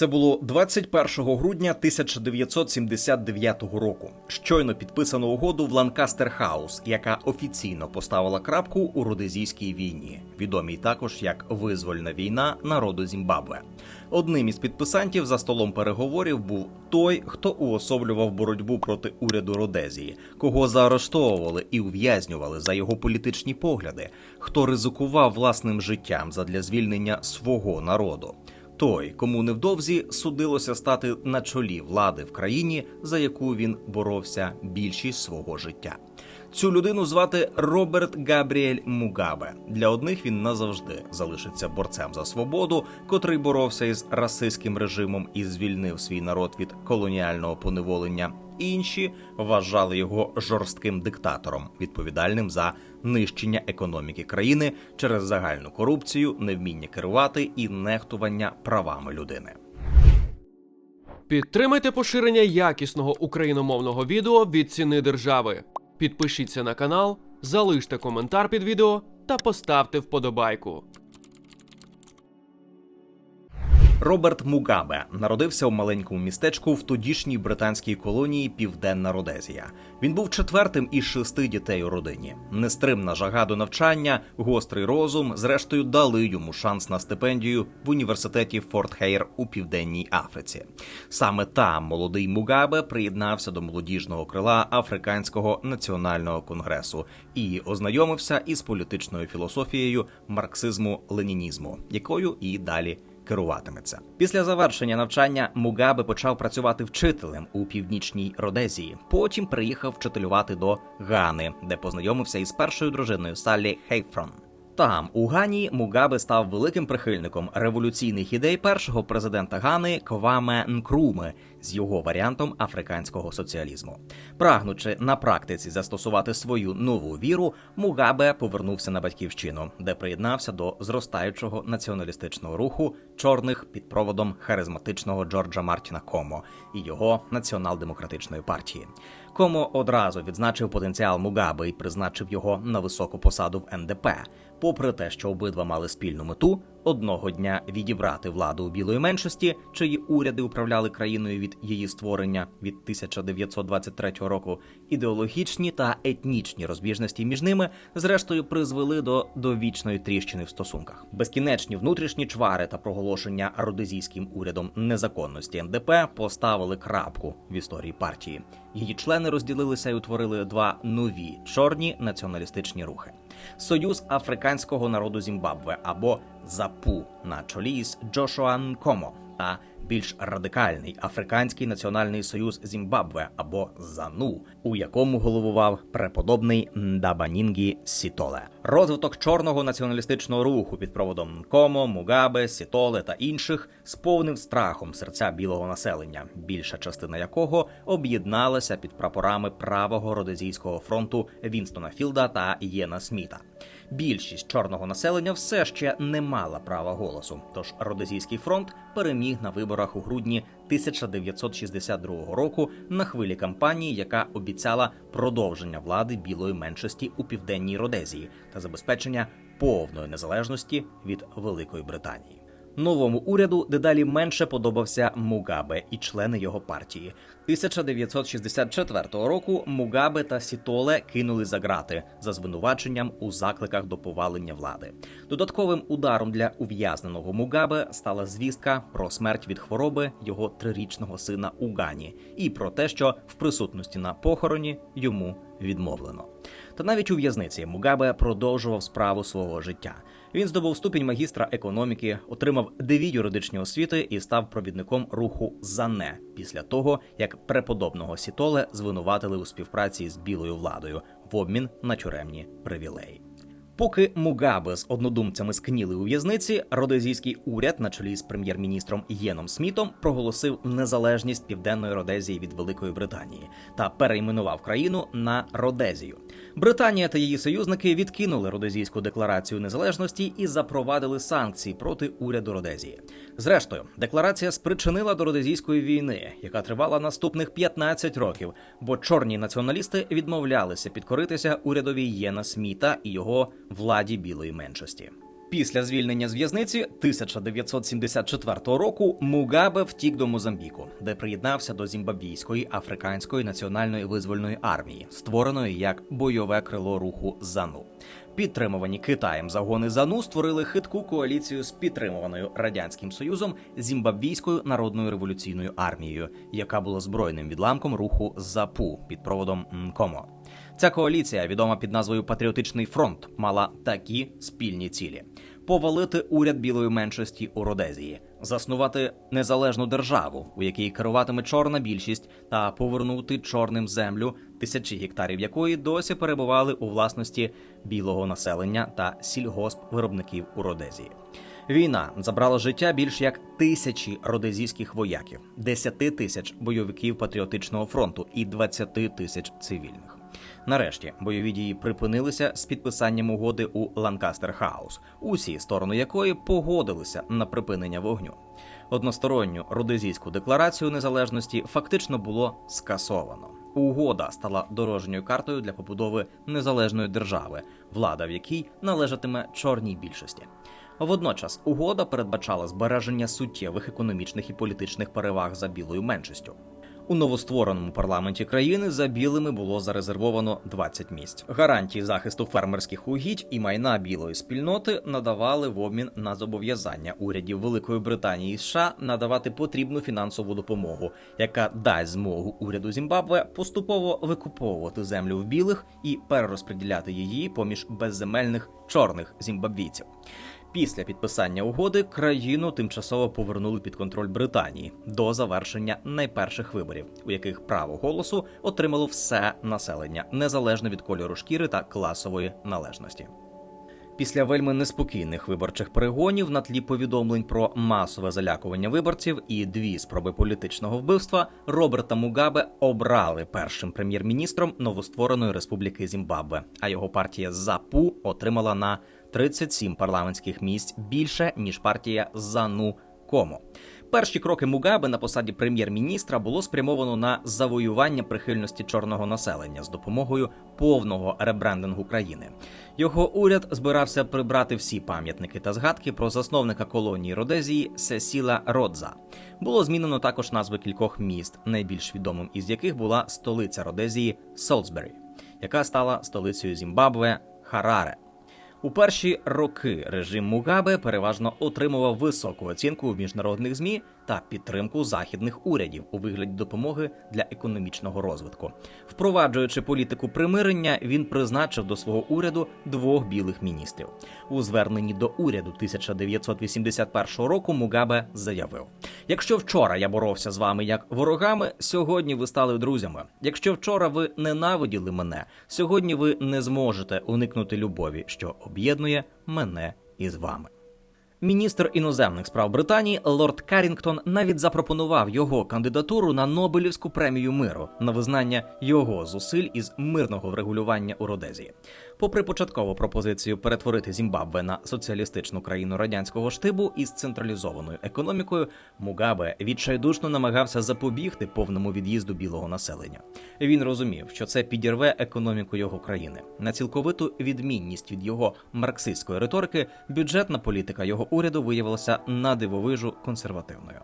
Це було 21 грудня 1979 року. Щойно підписано угоду в Ланкастер Хаус, яка офіційно поставила крапку у родезійській війні, відомій також як визвольна війна народу Зімбабве. Одним із підписантів за столом переговорів був той, хто уособлював боротьбу проти уряду Родезії, кого заарештовували і ув'язнювали за його політичні погляди, хто ризикував власним життям задля звільнення свого народу. Той, кому невдовзі судилося стати на чолі влади в країні, за яку він боровся більшість свого життя. Цю людину звати Роберт Габріель Мугабе. Для одних він назавжди залишиться борцем за свободу, котрий боровся із расистським режимом і звільнив свій народ від колоніального поневолення. Інші вважали його жорстким диктатором, відповідальним за нищення економіки країни через загальну корупцію, невміння керувати і нехтування правами людини. Підтримайте поширення якісного україномовного відео від ціни держави. Підпишіться на канал, залиште коментар під відео та поставте вподобайку. Роберт Мугабе народився у маленькому містечку в тодішній британській колонії Південна Родезія. Він був четвертим із шести дітей у родині. Нестримна жага до навчання, гострий розум, зрештою, дали йому шанс на стипендію в університеті Форт Хейр у південній Африці. Саме там молодий Мугабе приєднався до молодіжного крила Африканського національного конгресу і ознайомився із політичною філософією марксизму-ленінізму, якою і далі керуватиметься. Після завершення навчання Мугабе почав працювати вчителем у північній Родезії. Потім приїхав вчителювати до Гани, де познайомився із першою дружиною Саллі Хейфрон. Там у Гані Мугабе став великим прихильником революційних ідей першого президента Гани Коваме Нкруми з його варіантом африканського соціалізму. Прагнучи на практиці застосувати свою нову віру, Мугабе повернувся на батьківщину, де приєднався до зростаючого націоналістичного руху чорних під проводом харизматичного Джорджа Мартіна Комо і його націонал-демократичної партії. Комо одразу відзначив потенціал Мугаби і призначив його на високу посаду в НДП. Попри те, що обидва мали спільну мету одного дня відібрати владу у білої меншості, чиї уряди управляли країною від її створення від 1923 року, ідеологічні та етнічні розбіжності між ними зрештою призвели до довічної тріщини в стосунках. Безкінечні внутрішні чвари та проголошення родезійським урядом незаконності НДП поставили крапку в історії партії. Її члени розділилися і утворили два нові чорні націоналістичні рухи: Союз африканського народу Зімбабве або ЗАПУ на чолі з Джошуа Нкомо та більш радикальний Африканський національний союз Зімбабве або ЗАНУ, у якому головував преподобний Ndабанінгі Сітоле. Розвиток чорного націоналістичного руху під проводом Нкомо, Мугабе, Сітоле та інших сповнив страхом серця білого населення, більша частина якого об'єдналася під прапорами правого родезійського фронту Вінстона Філда та Єна Сміта. Більшість чорного населення все ще не мала права голосу. Тож Родезійський фронт переміг на виборах у грудні 1962 року на хвилі кампанії, яка обіцяла продовження влади білої меншості у південній Родезії та забезпечення повної незалежності від Великої Британії. Новому уряду дедалі менше подобався Мугабе і члени його партії. 1964 року Мугабе та Сітоле кинули за грати за звинуваченням у закликах до повалення влади. Додатковим ударом для ув'язненого Мугабе стала звістка про смерть від хвороби його трирічного сина Угані і про те, що в присутності на похороні йому відмовлено. Та навіть у в'язниці Мугабе продовжував справу свого життя. Він здобув ступінь магістра економіки, отримав дві юридичні освіти і став провідником руху ЗАНЕ після того, як преподобного Сітоле звинуватили у співпраці з білою владою в обмін на тюремні привілеї. Поки Мугабе з однодумцями скніли у в'язниці, родезійський уряд на чолі з прем'єр-міністром Єном Смітом проголосив незалежність південної Родезії від Великої Британії та перейменував країну на Родезію. Британія та її союзники відкинули Родезійську декларацію незалежності і запровадили санкції проти уряду Родезії. Зрештою, декларація спричинила до Родезійської війни, яка тривала наступних 15 років, бо чорні націоналісти відмовлялися підкоритися урядові Єна Сміта і його владі білої меншості. Після звільнення з в'язниці 1974 року Мугабе втік до Мозамбіку, де приєднався до Зімбабвійської африканської національної визвольної армії, створеної як бойове крило руху ЗАНУ. Підтримувані Китаєм загони ЗАНУ створили хитку коаліцію з підтримуваною радянським союзом Зімбабвійською народною революційною армією, яка була збройним відламком руху ЗАПУ під проводом МКОМО. Ця коаліція, відома під назвою Патріотичний фронт, мала такі спільні цілі: повалити уряд білої меншості у Родезії, заснувати незалежну державу, у якій керуватиме чорна більшість, та повернути чорним землю, тисячі гектарів якої досі перебували у власності білого населення та сільгосп-виробників у Родезії. Війна забрала життя більш як тисячі родезійських вояків, 10 тисяч бойовиків патріотичного фронту і 20 тисяч цивільних. Нарешті бойові дії припинилися з підписанням угоди у Ланкастер Хаус, усі сторони якої погодилися на припинення вогню. Односторонню родезійську декларацію незалежності фактично було скасовано. Угода стала дорожньою картою для побудови незалежної держави, влада в якій належатиме чорній більшості. Водночас угода передбачала збереження суттєвих економічних і політичних переваг за білою меншістю. У новоствореному парламенті країни за білими було зарезервовано 20 місць. Гарантії захисту фермерських угідь і майна білої спільноти надавали в обмін на зобов'язання урядів Великої Британії і США надавати потрібну фінансову допомогу, яка дасть змогу уряду Зімбабве поступово викуповувати землю в білих і перерозподіляти її поміж безземельних чорних зімбабвійців. Після підписання угоди країну тимчасово повернули під контроль Британії до завершення найперших виборів, у яких право голосу отримало все населення незалежно від кольору шкіри та класової належності. Після вельми неспокійних виборчих перегонів на тлі повідомлень про масове залякування виборців і дві спроби політичного вбивства Роберта Мугабе обрали першим прем'єр-міністром новоствореної республіки Зімбабве, а його партія ЗАПУ отримала на 37 парламентських місць більше ніж партія ЗАНУ Комо. Перші кроки Мугабе на посаді прем'єр-міністра було спрямовано на завоювання прихильності чорного населення з допомогою повного ребрендингу країни. Його уряд збирався прибрати всі пам'ятники та згадки про засновника колонії Родезії Сесіла Родза. Було змінено також назви кількох міст, найбільш відомим із яких була столиця Родезії Солсбері, яка стала столицею Зімбабве Хараре. У перші роки режим Мугабе переважно отримував високу оцінку в міжнародних змі та підтримку західних урядів у вигляді допомоги для економічного розвитку. Впроваджуючи політику примирення, він призначив до свого уряду двох білих міністрів. У зверненні до уряду 1981 року Мугабе заявив: Якщо вчора я боровся з вами як ворогами, сьогодні ви стали друзями. Якщо вчора ви ненавиділи мене, сьогодні ви не зможете уникнути любові, що об'єднує мене із вами. Міністр іноземних справ Британії Лорд Карінгтон навіть запропонував його кандидатуру на Нобелівську премію миру на визнання його зусиль із мирного врегулювання у Родезії. Попри початкову пропозицію перетворити Зімбабве на соціалістичну країну радянського штибу із централізованою економікою, Мугабе відчайдушно намагався запобігти повному від'їзду білого населення. Він розумів, що це підірве економіку його країни. На цілковиту відмінність від його марксистської риторики, бюджетна політика його уряду виявилася на дивовижу консервативною.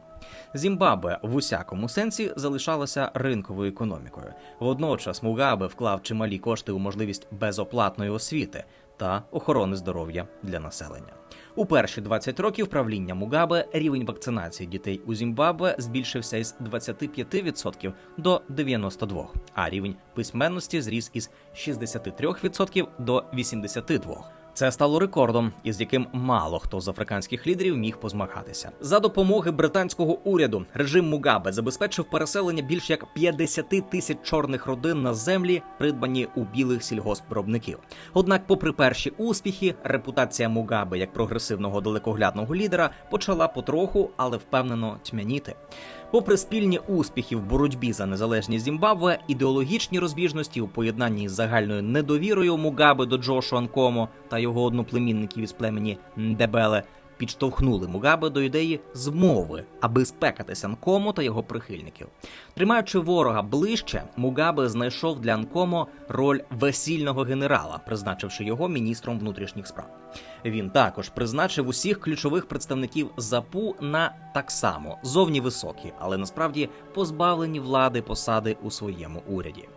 Зімбабве в усякому сенсі залишалася ринковою економікою. Водночас Мугабе вклав чималі кошти у можливість безоплатної освіти та охорони здоров'я для населення. У перші 20 років правління Мугабе рівень вакцинації дітей у Зімбабве збільшився із 25% до 92%, а рівень письменності зріс із 63% до 82%. Це стало рекордом, із яким мало хто з африканських лідерів міг позмагатися. За допомоги британського уряду режим Мугабе забезпечив переселення більш як 50 тисяч чорних родин на землі, придбані у білих сільгоспвиробників. Однак, попри перші успіхи, репутація Мугабе як прогресивного далекоглядного лідера почала потроху, але впевнено тьмяніти. Попри спільні успіхи в боротьбі за незалежність Зімбабве, ідеологічні розбіжності у поєднанні з загальною недовірою Мугаби до Джошуа Нкомо та його одноплемінників із племені Ndebele підштовхнули Мугабе до ідеї змови, аби спекатися Нкомо та його прихильників. Тримаючи ворога ближче, Мугабе знайшов для Нкомо роль весільного генерала, призначивши його міністром внутрішніх справ. Він також призначив усіх ключових представників ЗАПУ на так само зовні високі, але насправді позбавлені влади посади у своєму уряді.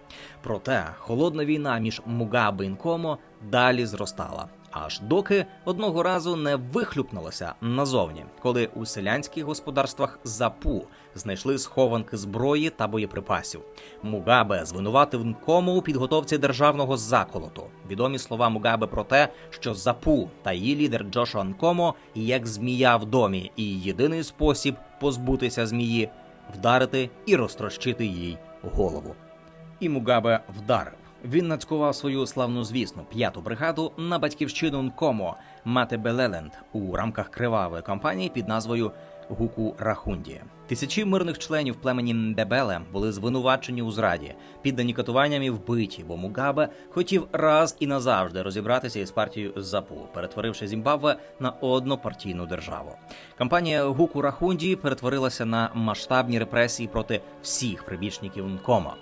Проте холодна війна між Мугабе і Нкомо далі зростала. Аж доки одного разу не вихлюпнулося назовні, коли у селянських господарствах ЗАПУ знайшли схованки зброї та боєприпасів. Мугабе звинуватив Нкому у підготовці державного заколоту. Відомі слова Мугабе про те, що ЗАПУ та її лідер Джошуа Нкомо як змія в домі, і єдиний спосіб позбутися змії вдарити і розтрощити їй голову. І Мугабе вдарив. Він нацькував свою славнозвісну п'яту бригаду на батьківщину Нкомо Матебелеленд у рамках кривавої кампанії під назвою Гуку Рахунді. Тисячі мирних членів племені Мбебеле були звинувачені у зраді, піддані катуванням і вбиті, бо Мугабе хотів раз і назавжди розібратися із партією ЗАПУ, перетворивши Зімбабве на однопартійну державу. Кампанія Гуку Рахунді перетворилася на масштабні репресії проти всіх прибічників Нкомо.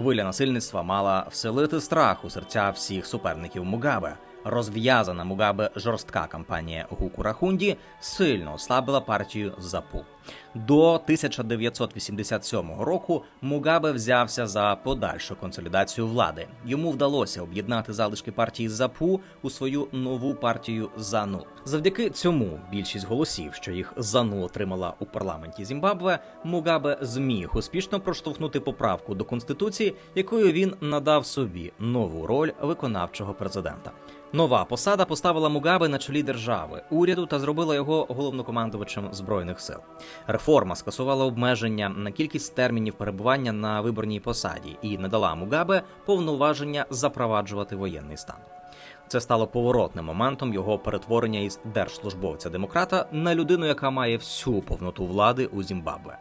Хвиля насильництва мала вселити страх у серця всіх суперників Мугабе. Розв'язана Мугабе жорстка кампанія Гуку Рахунді сильно ослабила партію ЗАПУ. До 1987 року Мугабе взявся за подальшу консолідацію влади. Йому вдалося об'єднати залишки партії ЗАПУ у свою нову партію ЗАНУ. Завдяки цьому більшість голосів, що їх ЗАНУ отримала у парламенті Зімбабве, Мугабе зміг успішно проштовхнути поправку до конституції, якою він надав собі нову роль виконавчого президента. Нова посада поставила Мугабе на чолі держави, уряду та зробила його головнокомандувачем збройних сил. Реформа скасувала обмеження на кількість термінів перебування на виборній посаді і надала Мугабе повноваження запроваджувати воєнний стан. Це стало поворотним моментом його перетворення із держслужбовця демократа на людину, яка має всю повноту влади у Зімбабве.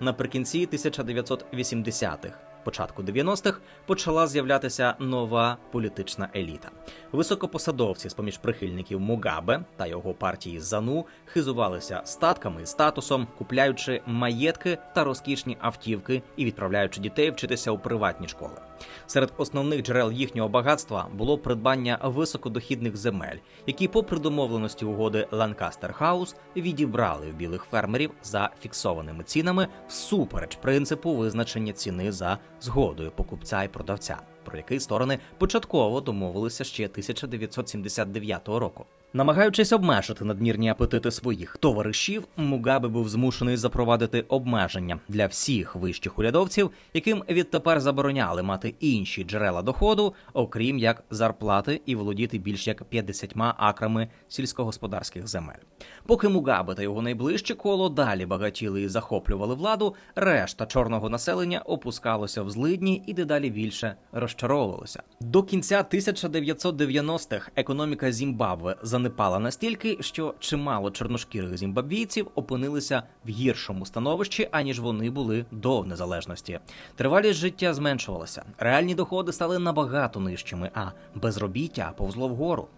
Наприкінці 1980-х початку 90-х почала з'являтися нова політична еліта. Високопосадовці з поміж прихильників Мугабе та його партії Зану хизувалися статками і статусом, купляючи маєтки та розкішні автівки і відправляючи дітей вчитися у приватні школи. Серед основних джерел їхнього багатства було придбання високодохідних земель, які, попри домовленості угоди Ланкастер Хаус, відібрали в білих фермерів за фіксованими цінами всупереч принципу визначення ціни за згодою покупця і продавця, про який сторони початково домовилися ще 1979 року. Намагаючись обмежити надмірні апетити своїх товаришів, Мугабе був змушений запровадити обмеження для всіх вищих урядовців, яким відтепер забороняли мати інші джерела доходу, окрім як зарплати і володіти більш як 50 акрами сільськогосподарських земель. Поки Мугабе та його найближче коло далі багатіли і захоплювали владу, решта чорного населення опускалося в злидні і дедалі більше розчаровувалося. До кінця 1990-х економіка Зімбабве занепала настільки, що чимало чорношкірих зімбабвійців опинилися в гіршому становищі, аніж вони були до незалежності. Тривалість життя зменшувалася, реальні доходи стали набагато нижчими, а безробіття повзло вгору.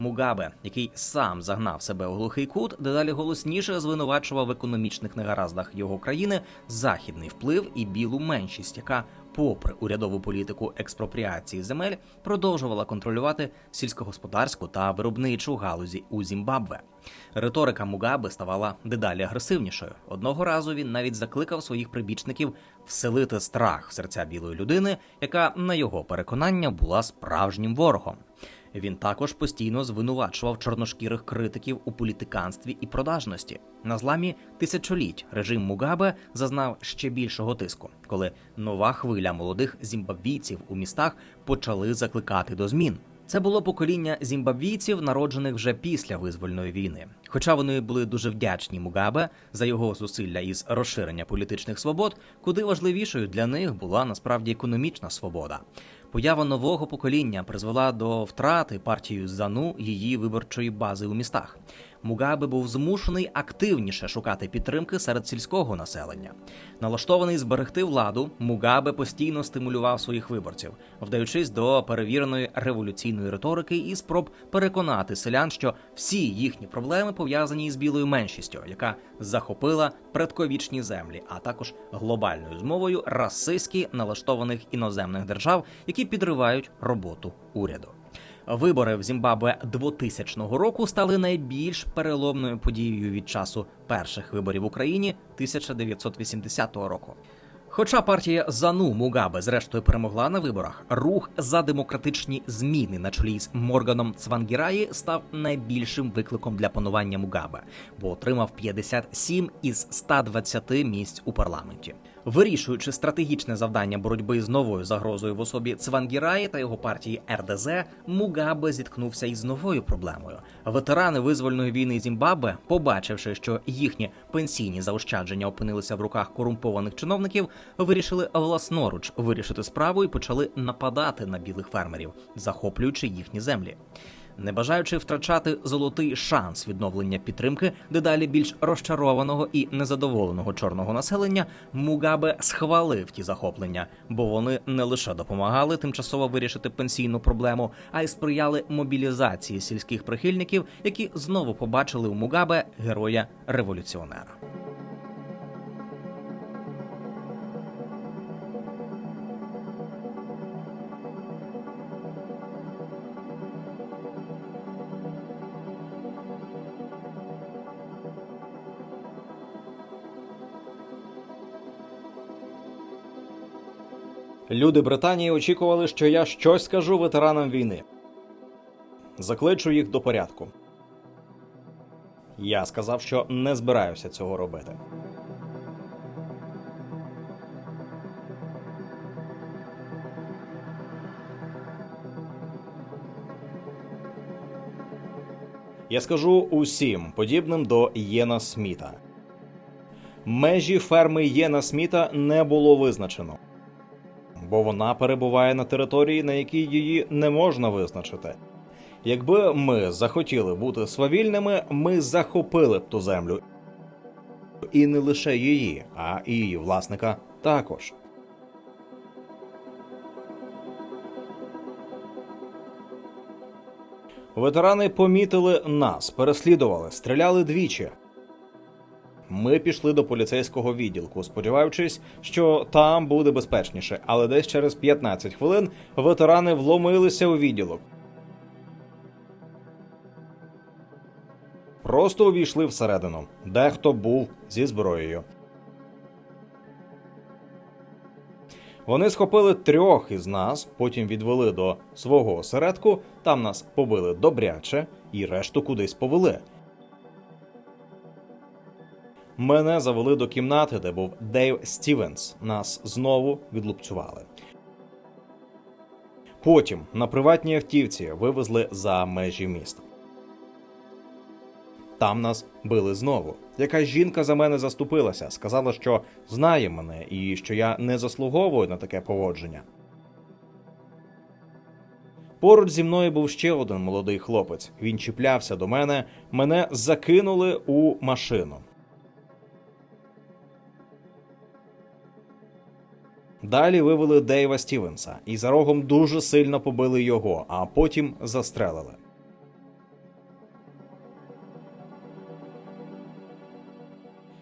Мугабе, який сам загнав себе у глухий кут, дедалі голосніше звинувачував в економічних негараздах його країни західний вплив і білу меншість, яка, попри урядову політику експропріації земель, продовжувала контролювати сільськогосподарську та виробничу галузі у Зімбабве. Риторика Мугаби ставала дедалі агресивнішою. Одного разу він навіть закликав своїх прибічників вселити страх в серця білої людини, яка, на його переконання, була справжнім ворогом. Він також постійно звинувачував чорношкірих критиків у політиканстві і продажності. На зламі тисячоліть режим Мугабе зазнав ще більшого тиску, коли нова хвиля молодих зімбабвійців у містах почали закликати до змін. Це було покоління зімбабвійців, народжених вже після визвольної війни. Хоча вони були дуже вдячні Мугабе за його зусилля із розширення політичних свобод, куди важливішою для них була насправді економічна свобода. Поява нового покоління призвела до втрати партією зану її виборчої бази у містах. Мугабе був змушений активніше шукати підтримки серед сільського населення. Налаштований зберегти владу, Мугабе постійно стимулював своїх виборців, вдаючись до перевіреної революційної риторики і спроб переконати селян, що всі їхні проблеми пов'язані із білою меншістю, яка захопила предковічні землі, а також глобальною змовою расистськи налаштованих іноземних держав, які підривають роботу уряду. Вибори в Зімбабве 2000 року стали найбільш переломною подією від часу перших виборів в Україні 1980 року. Хоча партія Зану Мугабе зрештою перемогла на виборах, рух за демократичні зміни на чолі з Морганом Цвангіраї став найбільшим викликом для панування Мугабе, бо отримав 57 із 120 місць у парламенті. Вирішуючи стратегічне завдання боротьби з новою загрозою в особі Цвангіраї та його партії РДЗ, Мугабе зіткнувся із новою проблемою. Ветерани визвольної війни Зімбабве, побачивши, що їхні пенсійні заощадження опинилися в руках корумпованих чиновників, вирішили власноруч вирішити справу і почали нападати на білих фермерів, захоплюючи їхні землі. Не бажаючи втрачати золотий шанс відновлення підтримки дедалі більш розчарованого і незадоволеного чорного населення, Мугабе схвалив ті захоплення, бо вони не лише допомагали тимчасово вирішити пенсійну проблему, а й сприяли мобілізації сільських прихильників, які знову побачили у Мугабе героя революціонера. Люди Британії очікували, що я щось скажу ветеранам війни. Закличу їх до порядку. Я сказав, що не збираюся цього робити. Я скажу усім, подібним до Єна Сміта. Межі ферми Єна Сміта не було визначено бо вона перебуває на території, на якій її не можна визначити. Якби ми захотіли бути свавільними, ми захопили б ту землю. І не лише її, а і її власника також. Ветерани помітили нас, переслідували, стріляли двічі. Ми пішли до поліцейського відділку, сподіваючись, що там буде безпечніше, але десь через 15 хвилин ветерани вломилися у відділок. Просто увійшли всередину. Дехто був зі зброєю. Вони схопили трьох із нас, потім відвели до свого осередку. Там нас побили добряче і решту кудись повели. Мене завели до кімнати, де був Дейв Стівенс. Нас знову відлупцювали. Потім на приватній автівці вивезли за межі міста. Там нас били знову. Якась жінка за мене заступилася, сказала, що знає мене і що я не заслуговую на таке поводження. Поруч зі мною був ще один молодий хлопець. Він чіплявся до мене. Мене закинули у машину. Далі вивели Дейва Стівенса і за рогом дуже сильно побили його, а потім застрелили.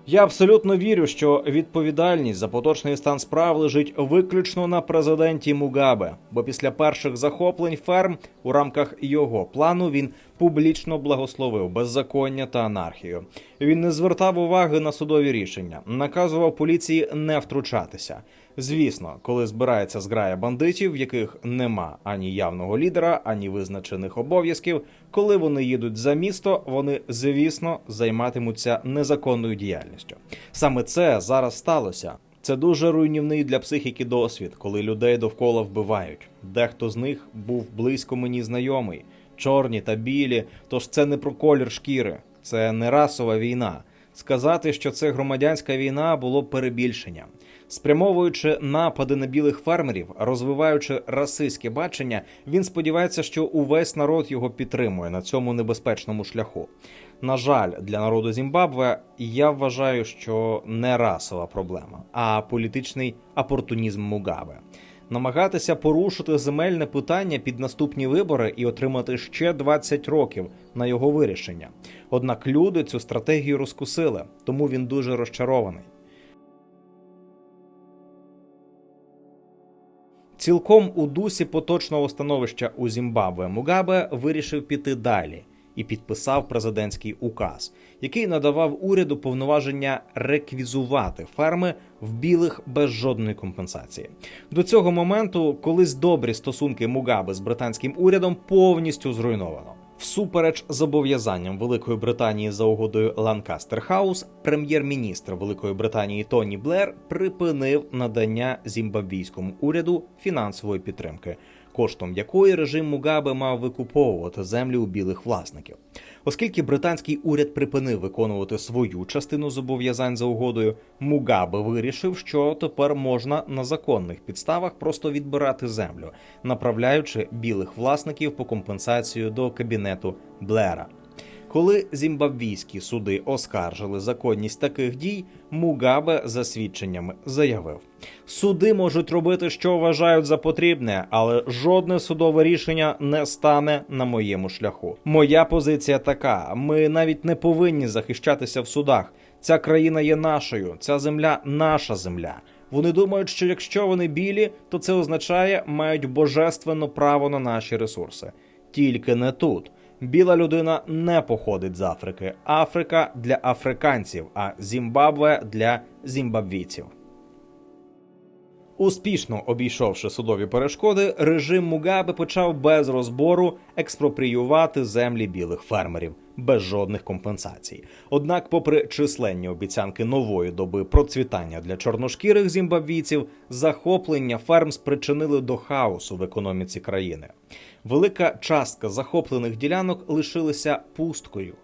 Я абсолютно вірю, що відповідальність за поточний стан справ лежить виключно на президенті Мугабе, бо після перших захоплень ферм у рамках його плану він публічно благословив беззаконня та анархію. Він не звертав уваги на судові рішення, наказував поліції не втручатися. Звісно, коли збирається зграя бандитів, в яких нема ані явного лідера, ані визначених обов'язків, коли вони їдуть за місто, вони звісно займатимуться незаконною діяльністю. Саме це зараз сталося. Це дуже руйнівний для психіки досвід, коли людей довкола вбивають. Дехто з них був близько мені знайомий, чорні та білі. Тож це не про колір шкіри, це не расова війна. Сказати, що це громадянська війна, було перебільшенням. Спрямовуючи напади на білих фермерів, розвиваючи расистське бачення, він сподівається, що увесь народ його підтримує на цьому небезпечному шляху. На жаль, для народу Зімбабве я вважаю, що не расова проблема, а політичний опортунізм Мугабе. Намагатися порушити земельне питання під наступні вибори і отримати ще 20 років на його вирішення. Однак люди цю стратегію розкусили, тому він дуже розчарований. Цілком у дусі поточного становища у Зімбабве Мугабе вирішив піти далі і підписав президентський указ, який надавав уряду повноваження реквізувати ферми в білих без жодної компенсації. До цього моменту колись добрі стосунки Мугабе з британським урядом повністю зруйновано. Всупереч зобов'язанням Великої Британії за угодою Ланкастер Хаус, прем'єр-міністр Великої Британії Тоні Блер припинив надання зімбабвійському уряду фінансової підтримки, коштом якої режим Мугабе мав викуповувати землі у білих власників. Оскільки британський уряд припинив виконувати свою частину зобов'язань за угодою, Мугабе вирішив, що тепер можна на законних підставах просто відбирати землю, направляючи білих власників по компенсацію до кабінету Блера. Коли зімбабвійські суди оскаржили законність таких дій, Мугабе за свідченнями заявив: суди можуть робити, що вважають за потрібне, але жодне судове рішення не стане на моєму шляху. Моя позиція така: ми навіть не повинні захищатися в судах. Ця країна є нашою, ця земля наша земля. Вони думають, що якщо вони білі, то це означає, мають божественне право на наші ресурси. Тільки не тут. Біла людина не походить з Африки. Африка для африканців, а Зімбабве для зімбабвійців. Успішно обійшовши судові перешкоди, режим Мугабе почав без розбору експропріювати землі білих фермерів без жодних компенсацій. Однак, попри численні обіцянки нової доби процвітання для чорношкірих зімбабвійців, захоплення ферм спричинили до хаосу в економіці країни. Велика частка захоплених ділянок лишилася пусткою.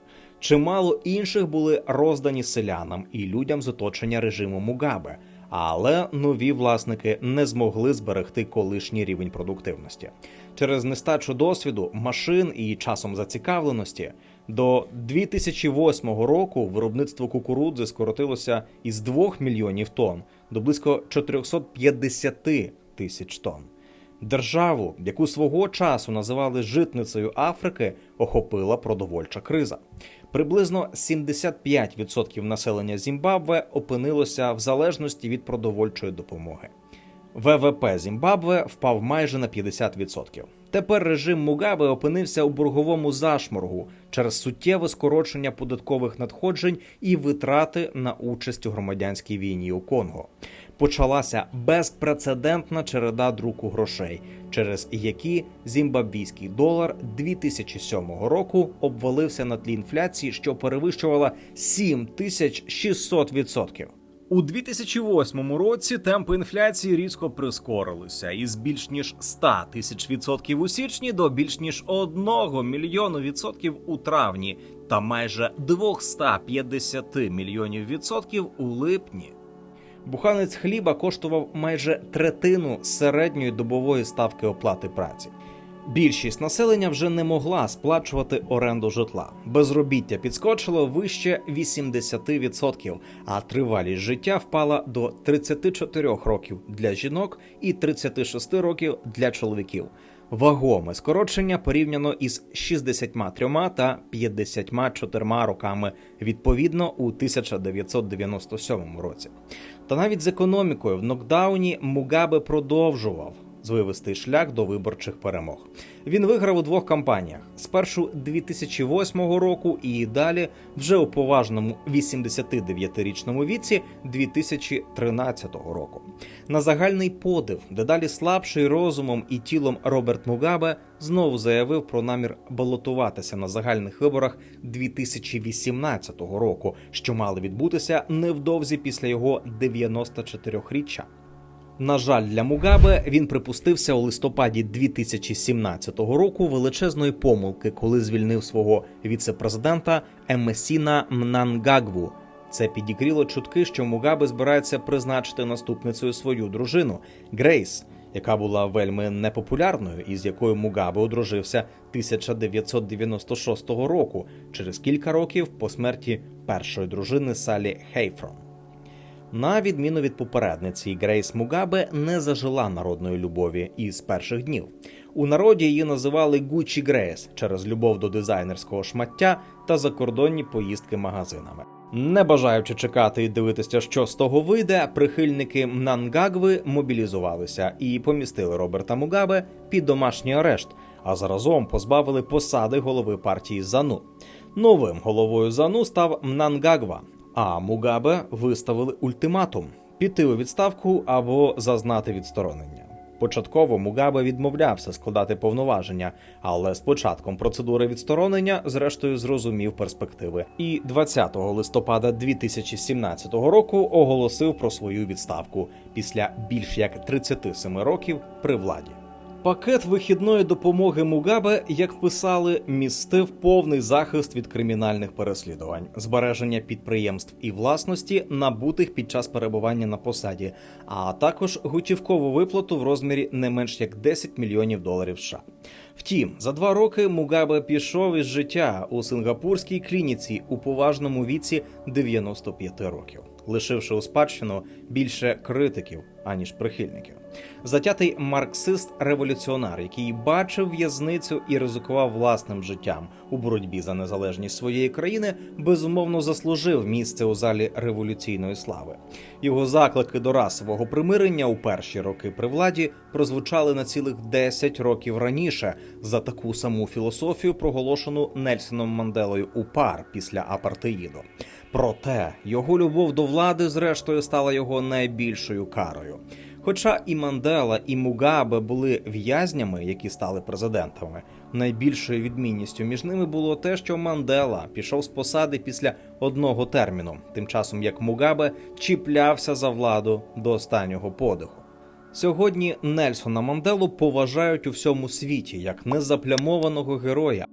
Чимало інших були роздані селянам і людям з оточення режиму Мугабе. Але нові власники не змогли зберегти колишній рівень продуктивності через нестачу досвіду, машин і часом зацікавленості. До 2008 року виробництво кукурудзи скоротилося із 2 мільйонів тонн до близько 450 тисяч тонн. Державу, яку свого часу називали житницею Африки, охопила продовольча криза. Приблизно 75% населення Зімбабве опинилося в залежності від продовольчої допомоги. ВВП Зімбабве впав майже на 50%. Тепер режим Мугабе опинився у борговому зашморгу через суттєве скорочення податкових надходжень і витрати на участь у громадянській війні у Конго. Почалася безпрецедентна череда друку грошей, через які зімбабвійський долар 2007 року обвалився на тлі інфляції, що перевищувала 7600%. У 2008 році темпи інфляції різко прискорилися із більш ніж 100 тисяч відсотків у січні до більш ніж 1 мільйону відсотків у травні та майже 250 мільйонів відсотків у липні. Буханець хліба коштував майже третину середньої добової ставки оплати праці. Більшість населення вже не могла сплачувати оренду житла. Безробіття підскочило вище 80%, а тривалість життя впала до 34 років для жінок і 36 років для чоловіків. Вагоме скорочення порівняно із 63 та 54 роками відповідно у 1997 році. Та навіть з економікою в нокдауні Мугабе продовжував звивести шлях до виборчих перемог. Він виграв у двох кампаніях: спершу 2008 року і далі, вже у поважному 89-річному віці 2013 року. На загальний подив, дедалі слабший розумом і тілом Роберт Мугабе знову заявив про намір балотуватися на загальних виборах 2018 року, що мали відбутися невдовзі після його 94-річчя. На жаль, для Мугабе він припустився у листопаді 2017 року величезної помилки, коли звільнив свого віце-президента Емесіна Мнангагву. Це підігріло чутки, що Мугабе збирається призначити наступницею свою дружину Грейс, яка була вельми непопулярною і з якою Мугабе одружився 1996 року, через кілька років по смерті першої дружини Салі Хейфрон. На відміну від попередниці, Грейс Мугабе не зажила народної любові із перших днів. У народі її називали Гучі Грейс через любов до дизайнерського шмаття та закордонні поїздки магазинами. Не бажаючи чекати і дивитися, що з того вийде, прихильники Нангагви мобілізувалися і помістили Роберта Мугабе під домашній арешт, а заразом позбавили посади голови партії Зану. Новим головою Зану став Мнангагва, а Мугабе виставили ультиматум піти у відставку або зазнати відсторонення. Початково Мугабе відмовлявся складати повноваження, але з початком процедури відсторонення, зрештою, зрозумів перспективи. І 20 листопада 2017 року оголосив про свою відставку після більш як 37 років при владі. Пакет вихідної допомоги Мугабе, як писали, містив повний захист від кримінальних переслідувань, збереження підприємств і власності, набутих під час перебування на посаді, а також готівкову виплату в розмірі не менш як 10 мільйонів доларів США. Втім, за два роки Мугабе пішов із життя у сингапурській клініці у поважному віці 95 років, лишивши у спадщину більше критиків аніж прихильників. Затятий марксист-революціонер, який бачив в'язницю і ризикував власним життям у боротьбі за незалежність своєї країни, безумовно заслужив місце у залі революційної слави. Його заклики до расового примирення у перші роки при владі прозвучали на цілих 10 років раніше за таку саму філософію, проголошену Нельсоном Манделою у пар після апартеїду. Проте його любов до влади, зрештою, стала його найбільшою карою. Хоча і Мандела, і Мугабе були в'язнями, які стали президентами, найбільшою відмінністю між ними було те, що Мандела пішов з посади після одного терміну, тим часом як Мугабе чіплявся за владу до останнього подиху. Сьогодні Нельсона Манделу поважають у всьому світі як незаплямованого героя.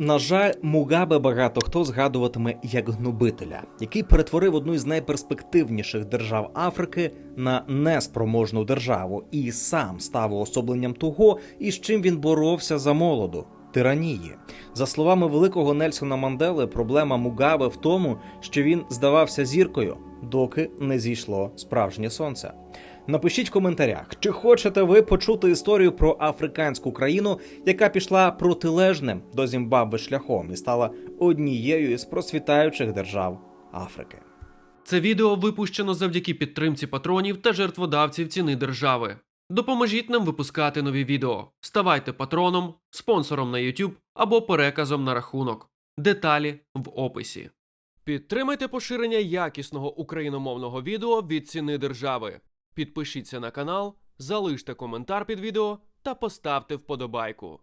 На жаль, Мугабе багато хто згадуватиме як гнобителя, який перетворив одну із найперспективніших держав Африки на неспроможну державу і сам став уособленням того, із чим він боровся за молоду тиранії. За словами великого Нельсона Мандели, проблема Мугабе в тому, що він здавався зіркою, доки не зійшло справжнє сонце. Напишіть в коментарях, чи хочете ви почути історію про африканську країну, яка пішла протилежним до Зімбабве шляхом і стала однією із процвітаючих держав Африки. Це відео випущено завдяки підтримці патронів та жертводавців ціни держави. Допоможіть нам випускати нові відео. Ставайте патроном, спонсором на YouTube або переказом на рахунок. Деталі в описі. Підтримайте поширення якісного україномовного відео від ціни держави. Підпишіться на канал, залиште коментар під відео та поставте вподобайку.